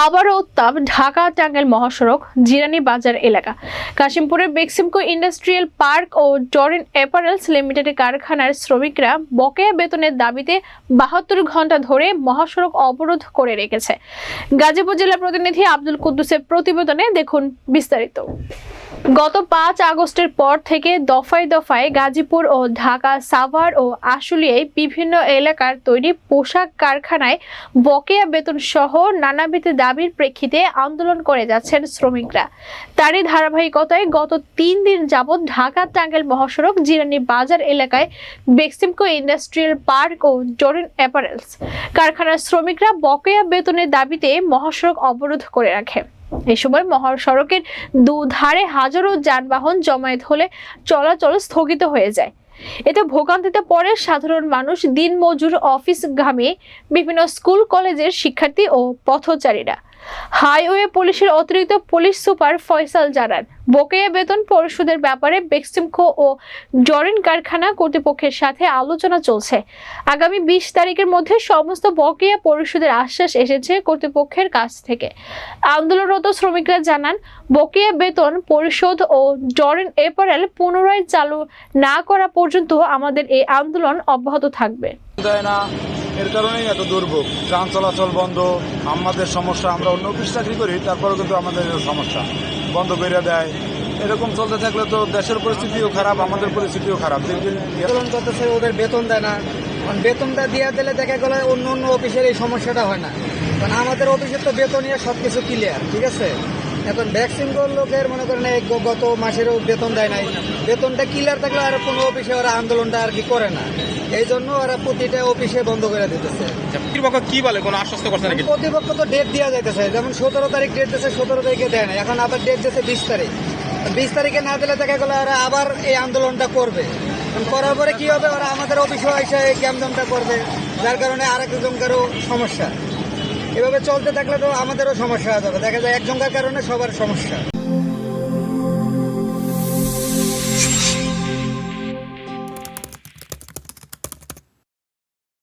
আবারও উত্তাপ ঢাকা টাঙ্গাইল মহাসড়ক, জিরানি বাজার এলাকা। কাশিমপুরের বেক্সিমকো ইন্ডাস্ট্রিয়াল পার্ক ও ডরিন অ্যাপারেলস লিমিটেডের কারখানার শ্রমিকরা বকেয়া বেতনের দাবিতে বাহাত্তর ঘণ্টা ধরে মহাসড়ক অবরোধ করে রেখেছে। গাজীপুর জেলা প্রতিনিধি আব্দুল কুদ্দুসের প্রতিবেদনে দেখুন বিস্তারিত। গত পাঁচ আগস্টের পর থেকে দফায় দফায় গাজীপুর ও ঢাকা, সাভার ও আশুলিয়ায় বিভিন্ন এলাকার তৈরি পোশাক কারখানায় বকেয়া বেতন সহ নানাবিধ দাবির প্রেক্ষিতে আন্দোলন করে যাচ্ছেন শ্রমিকরা। তারই ধারাবাহিকতায় গত তিন দিন যাবৎ ঢাকা টাঙ্গেল মহাসড়ক, জিরানি বাজার এলাকায় বেক্সিমকো ইন্ডাস্ট্রিয়াল পার্ক ও ডোরিন অ্যাপারেলস কারখানার শ্রমিকরা বকেয়া বেতনের দাবিতে মহাসড়ক অবরোধ করে রাখে। এ সময় মহাসড়কের দুধারে হাজারো যানবাহন জমায়েত হলে চলাচল স্থগিত হয়ে যায়। এতে ভোগান্তিতে পড়ে সাধারণ মানুষ, দিনমজুর অফিসগামী বিভিন্ন স্কুল, কলেজের শিক্ষার্থী ও পথচারীরা। হাইওয়ে পুলিশের অতিরিক্ত পুলিশ সুপার ফয়সাল জানান বকেয়া বেতন পরিশোধের ব্যাপারে বেক্সিমকো ও জরিন কারখানা কর্তৃপক্ষের সাথে আলোচনা চলছে। আগামী বিশ তারিখের মধ্যে সমস্ত বকেয়া পরিশোধের আশ্বাস এসেছে কর্তৃপক্ষের কাছ থেকে। আন্দোলনরত শ্রমিকরা জানান, বকেয়া বেতন পরিশোধ ও জরিন এপারেল পুনরায় চালু না করা পর্যন্ত আমাদের এই আন্দোলন অব্যাহত থাকবে। এর কারণেই এত দুর্ভোগ। যান চলাচল বন্ধ, আমাদের সমস্যা, আমরা অন্য অফিস চাকরি করি, তারপরেও কিন্তু আমাদের সমস্যা। বন্ধ করে দেয়। এরকম চলতে থাকলে তো দেশের পরিস্থিতিও খারাপ, আমাদের পরিস্থিতিও খারাপ। আন্দোলন করতেছে ওদের বেতন দেয় না। বেতনটা দিয়ে দিলে দেখা গেলে অন্য অন্য অফিসের এই সমস্যাটা হয় না। কারণ আমাদের অফিসের তো বেতন নিয়ে সব কিছু ক্লিয়ার ঠিক আছে? এখন ভ্যাকসিন লোকের মনে করেন এই গত মাসেরও বেতন দেয় নাই। বেতনটা ক্লিয়ার থাকলে আর কোনো অফিসে ওরা আন্দোলনটা আর কি করে না। এই জন্য ওরা প্রতিটা অফিসে বন্ধ করে দিতেছে। কর্তৃপক্ষ কি বলে? কোনো আশ্বস্ত করছে নাকি? কর্তৃপক্ষ তো ডেট দেওয়া যাইতেছে। যেমন সতেরো তারিখ ডেট দিয়েছে সতেরো তারিখে দেয় না এখন আবার ডেট দিয়েছে বিশ তারিখ। বিশ তারিখে না দিলে দেখা গেলো ওরা আবার এই আন্দোলনটা করবে। করার পরে কি হবে? ওরা আমাদের অফিসে এসে এই ক্যাম্পজনটা করবে। যার কারণে আর একজনকারও সমস্যা। এভাবে চলতে থাকলে তো আমাদেরও সমস্যা হয়ে যাবে। দেখা যায় একজনকার কারণে সবার সমস্যা।